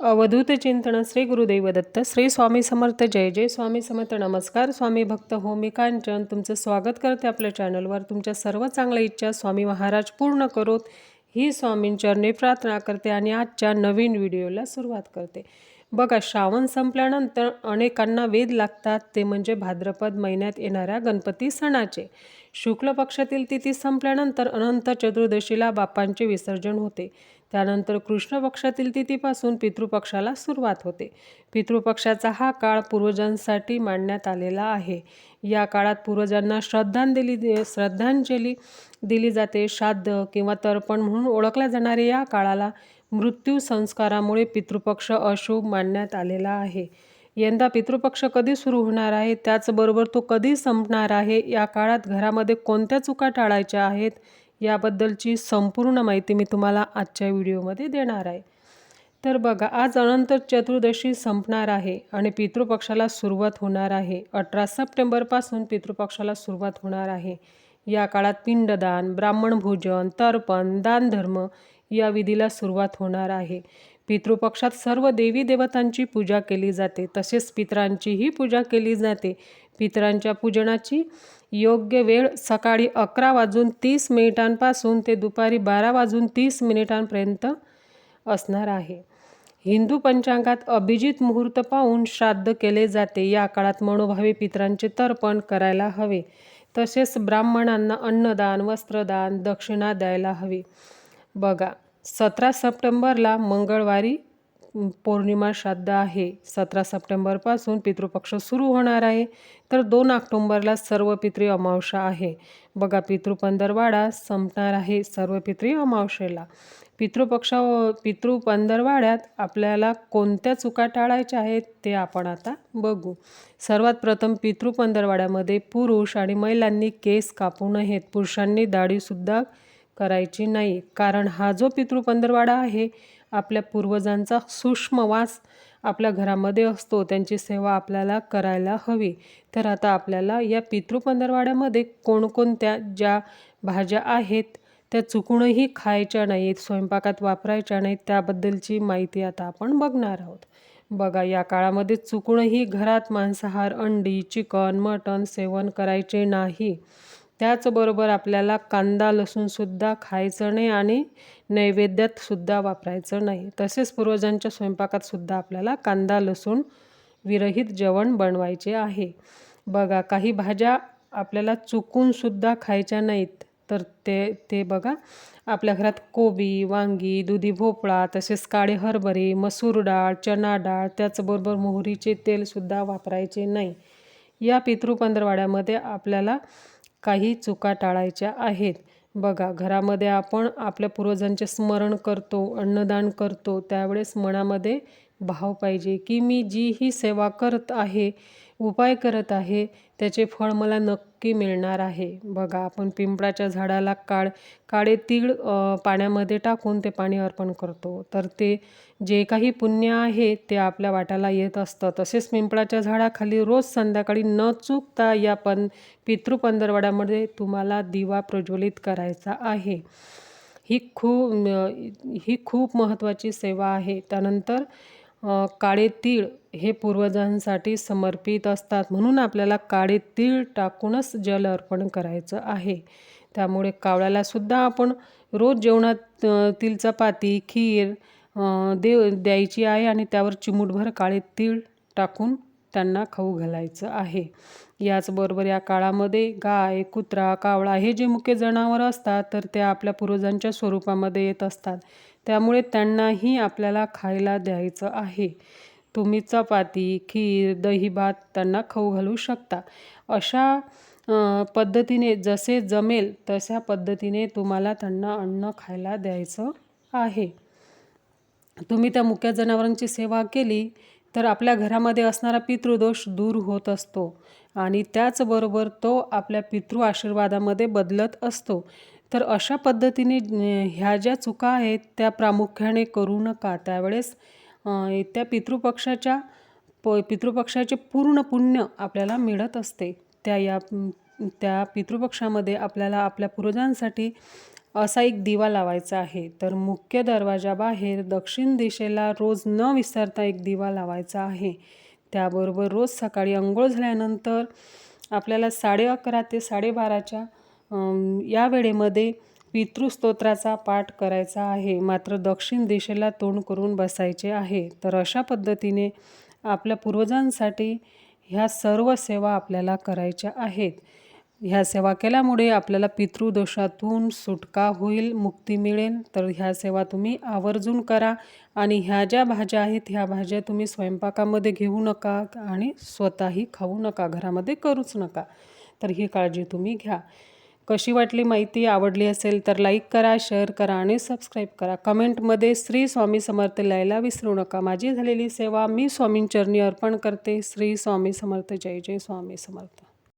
अवधूत चिंतन श्री गुरुदेव दत्त श्री स्वामी समर्थ जय जय स्वामी समर्थ नमस्कार. स्वामी भक्त होमिकांचन कांचन. तुमचं स्वागत करते आपल्या चॅनलवर. तुमच्या सर्व चांगल्या इच्छा स्वामी महाराज पूर्ण करोत. ही स्वामींचरणी प्रार्थना करते आणि आजच्या नवीन व्हिडिओला सुरुवात करते. बघा श्रावण संपल्यानंतर अनेकांना वेध लागतात. ते म्हणजे भाद्रपद महिन्यात येणाऱ्या गणपती सणाचे. शुक्ल पक्षातील तिथी संपल्यानंतर अनंत चतुर्दशीला बापांचे विसर्जन होते. त्यानंतर कृष्ण पक्षातील तिथीपासून पितृपक्षाला सुरुवात होते. पितृपक्षाचा हा काळ पूर्वजांसाठी मांडण्यात आलेला आहे. या काळात पूर्वजांना श्रद्धांजली श्रद्धांजली दिली जाते. श्राद्ध किंवा तर्पण म्हणून ओळखल्या जाणाऱ्या या काळाला मृत्यू संस्कारामुळे पितृपक्ष अशुभ मानण्यात आलेला आहे. यंदा पितृपक्ष कधी सुरू होणार आहे? त्याचबरोबर तो कधी संपणार आहे? या काळात घरामध्ये कोणत्या चुका टाळायच्या आहेत? याबद्दलची संपूर्ण माहिती मी तुम्हाला आजच्या व्हिडिओमध्ये देणार आहे. तर बघा आज अनंत चतुर्दशी संपणार आहे आणि पितृपक्षाला सुरुवात होणार आहे. अठरा सप्टेंबरपासून पितृपक्षाला सुरुवात होणार आहे. या काळात पिंडदान ब्राह्मण भोजन तर्पण दानधर्म या विधीला सुरुवात होणार आहे. पितृपक्षात सर्व देवी देवतांची पूजा केली जाते. तसेच पितरांचीही पूजा केली जाते. पितरांच्या पूजनाची योग्य वेळ सकाळी अकरा वाजून तीस मिनिटांपासून ते दुपारी बारा वाजून तीस मिनिटांपर्यंत असणार आहे. हिंदू पंचांगात अभिजित मुहूर्त पाहून श्राद्ध केले जाते. या काळात मनोभावी पितरांचे तर्पण करायला हवे. तसेच ब्राह्मणांना अन्नदान वस्त्रदान दक्षिणा द्यायला हवी. बघा सतरा सप्टेंबरला मंगळवारी पौर्णिमा श्राद्ध आहे. सतरा सप्टेंबरपासून पितृपक्ष सुरू होणार आहे. तर दोन ऑक्टोंबरला सर्व पितृ अमावस्या आहे. बघा पितृपंधरवाडा संपणार आहे सर्व पितृ अमावस्येला. पितृपक्ष पितृपंधरवाड्यात आपल्याला कोणत्या चुका टाळायच्या आहेत ते आपण आता बघू. सर्वात प्रथम पितृपंधरवाड्यामध्ये पुरुष आणि महिलांनी केस कापू नयेत पुरुषांनी दाढीसुद्धा करायची नाही. कारण हा जो पितृपंधरवाडा आहे आपल्या पूर्वजांचा सूक्ष्म वास आपल्या घरामध्ये असतो. त्यांची सेवा आपल्याला करायला हवी. तर आता आपल्याला या पितृपंधरवाड्यामध्ये कोणकोणत्या ज्या भाज्या आहेत त्या चुकूनही खायच्या नाहीत स्वयंपाकात वापरायच्या नाहीत त्याबद्दलची माहिती आता आपण बघणार आहोत. बघा या काळामध्ये चुकूनही घरात मांसाहार अंडी चिकन मटण सेवन करायचे नाही. त्याचबरोबर आपल्याला कांदा लसूणसुद्धा खायचं नाही आणि नैवेद्यातसुद्धा वापरायचं नाही. तसेच पूर्वजांच्या स्वयंपाकातसुद्धा आपल्याला कांदा लसूण विरहित जेवण बनवायचे आहे. बघा काही भाज्या आपल्याला चुकूनसुद्धा खायच्या नाहीत तर ते ते बघा. आपल्या घरात कोबी वांगी दुधी भोपळा तसेच काळे हरभरे मसूर डाळ चना डाळ त्याचबरोबर मोहरीचे तेलसुद्धा वापरायचे नाही. या पितृपंधरवाड्यामध्ये आपल्याला काही चुका टाळायच्या आहेत. बघा घरामध्ये आपण आपल्या पूर्वजांचे स्मरण करतो अन्नदान करतो त्यावेळेस मनामध्ये भाव पाहिजे की मी जी ही सेवा करत आहे उपाय करत आहे त्याचे फळ मला नक्की मिळणार आहे. बघा आपण पिंपळाच्या झाडाला काळ काळे तीळ पाण्यामध्ये टाकून ते पाणी अर्पण करतो. तर ते जे काही पुण्य आहे ते आपल्या वाट्याला येत असतं. तसेच पिंपळाच्या झाडाखाली रोज संध्याकाळी न चुकता या पण पितृपंधरवाड्यामध्ये तुम्हाला दिवा प्रज्वलित करायचा आहे. ही खूप ही खूप महत्त्वाची सेवा आहे. त्यानंतर काळे तीळ हे पूर्वजांसाठी समर्पित असतात. म्हणून आपल्याला काळे तीळ टाकूनच जल अर्पण करायचं आहे. त्यामुळे कावळ्यालासुद्धा आपण रोज जेवणात तिल चपाती खीर देव द्यायची आहे आणि त्यावर चिमूटभर काळे तीळ टाकून त्यांना खाऊ घालायचं आहे. याचबरोबर या काळामध्ये गाय कुत्रा कावळा हे जे मुख्य जनावर असतात तर ते आपल्या पूर्वजांच्या स्वरूपामध्ये येत असतात. त्यामुळे त्यांनाही आपल्याला खायला द्यायचं आहे. तुम्ही चपाती खीर दही भात त्यांना खाऊ घालू शकता. अशा पद्धतीने जसे जमेल तशा पद्धतीने तुम्हाला त्यांना अन्न खायला द्यायचं आहे. तुम्ही त्या मुक्या जनावरांची सेवा केली तर आपल्या घरामध्ये असणारा पितृदोष दूर होत असतो आणि त्याचबरोबर तो आपल्या पितृ आशीर्वादामध्ये बदलत असतो. तर अशा पद्धतीने ह्या ज्या चुका आहेत त्या प्रामुख्याने करू नका. त्यावेळेस त्या पितृपक्षाच्या प पितृपक्षाचे पूर्ण पुण्य आपल्याला मिळत असते. त्या या त्या पितृपक्षामध्ये आपल्याला आपल्या पूर्वजांसाठी असा एक दिवा लावायचा आहे. तर मुख्य दरवाजाबाहेर दक्षिण दिशेला रोज न विसरता एक दिवा लावायचा आहे. त्याबरोबर रोज सकाळी अंघोळ झाल्यानंतर आपल्याला साडे अकरा ते साडेबाराच्या या वेळेमध्ये पितृस्तोत्राचा पाठ करायचा आहे. मात्र दक्षिण दिशेला तोंड करून बसायचे आहे. तर अशा पद्धतीने आपल्या पूर्वजांसाठी ह्या सर्व सेवा आपल्याला करायच्या आहेत. ह्या सेवा केल्यामुळे आपल्याला पितृदोषातून सुटका होईल मुक्ती मिळेल. तर ह्या सेवा तुम्ही आवर्जून करा आणि ह्या ज्या भाज्या आहेत ह्या भाज्या तुम्ही स्वयंपाकामध्ये घेऊ नका आणि स्वतःही खाऊ नका घरामध्ये करूच नका. तर ही काळजी तुम्ही घ्या. कशी वाटली माहिती आवडली असेल तर लाईक करा शेअर करा आणि सबस्क्राईब करा. कमेंटमध्ये श्री स्वामी समर्थ लिहायला विसरू नका. माझी झालेली सेवा मी स्वामींचरणी अर्पण करते. श्री स्वामी समर्थ. जय जय स्वामी समर्थ.